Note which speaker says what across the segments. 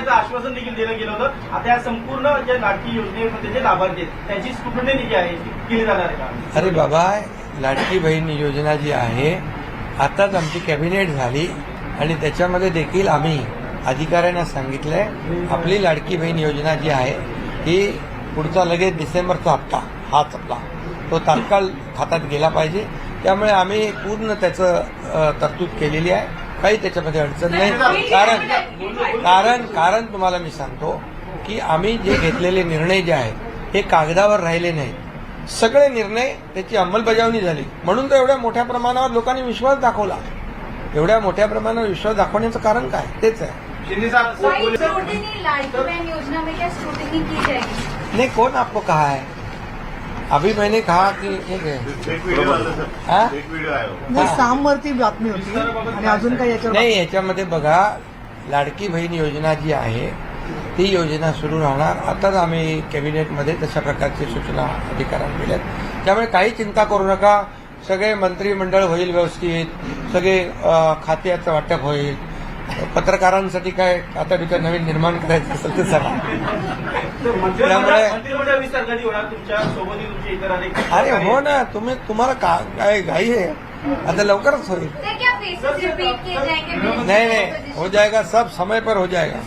Speaker 1: करायचं आश्वासन देखील दिलं गेलं होतं. आता या संपूर्ण ज्या लाडकी योजनेमध्ये जे लाभार्थी आहेत त्यांची स्क्रुटनी जी आहे ती केली जाणार आहे का?
Speaker 2: अरे बाबा लाडकी बहीण योजना जी आहे आताच आमची कॅबिनेट झाली आणि त्याच्यामध्ये देखील आम्ही अधिकाऱ्यांना सांगितलंय आपली लाडकी बहीण योजना जी आहे ही पुढचा लगेच डिसेंबरचा हप्ता हाच आपला तो तात्काळ खात्यात गेला पाहिजे. त्यामुळे आम्ही पूर्ण त्याचं तरतूद केलेली आहे. काही त्याच्यामध्ये अडचण नाही. कारण कारण कारण तुम्हाला मी सांगतो की आम्ही जे घेतलेले निर्णय जे आहेत हे कागदावर राहिले नाहीत. सगळे निर्णय त्याची अंमलबजावणी झाली. म्हणून तर एवढ्या मोठ्या प्रमाणावर लोकांनी विश्वास दाखवला. एवढ्या मोठ्या प्रमाणावर विश्वास दाखवण्याचं कारण काय? तेच आहे. नहीं कौन आपको कहा है अभी मैंने कहा कि ठीक
Speaker 3: आहे
Speaker 4: नाही
Speaker 2: हा.
Speaker 4: सामवरती बातमी होती. आणि अजून काही याच्यावर
Speaker 2: नाही याच्यामध्ये बघा लाडकी बहीण योजना जी आहे ती योजना सुरू राहणार. आताच आम्ही कॅबिनेटमध्ये तशा प्रकारची सूचना अधिकाऱ्यांना दिल्यात. त्यामुळे काही चिंता करू नका. सगळे मंत्रिमंडळ होईल व्यवस्थित. सगळे खात्याचं वाटप होईल. पत्रकारांसाठी काय आता तिथं नवीन निर्माण करायचं असेल तर सांगा
Speaker 1: मंत्रिमंडळ
Speaker 2: त्यामुळे- अरे हो ना तुम्ही तुम्हाला का काय घाई आहे आता लवकरच होईल नहीं नहीं हो जाएगा सब समय पर हो जाएगा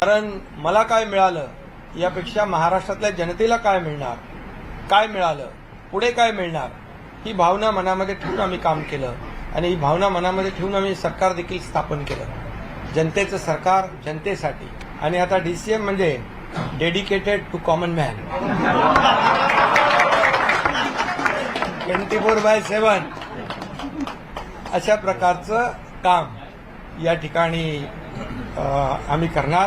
Speaker 2: कारण मला काय मिळालं यापेक्षा महाराष्ट्रातल्या जनतेला काय मिळणार काय मिळालं पुढे काय मिळणार ही भावना मनामध्ये ठेवून आम्ही काम केलं आणि ही भावना मनामध्ये ठेवून आम्ही सरकार देखील स्थापन केलं जनतेचं सरकार जनतेसाठी आणि आता डीसीएम म्हणजे dedicated to common man twenty four by seven अशा प्रकारचं काम या ठिकाणी आम्ही करणार.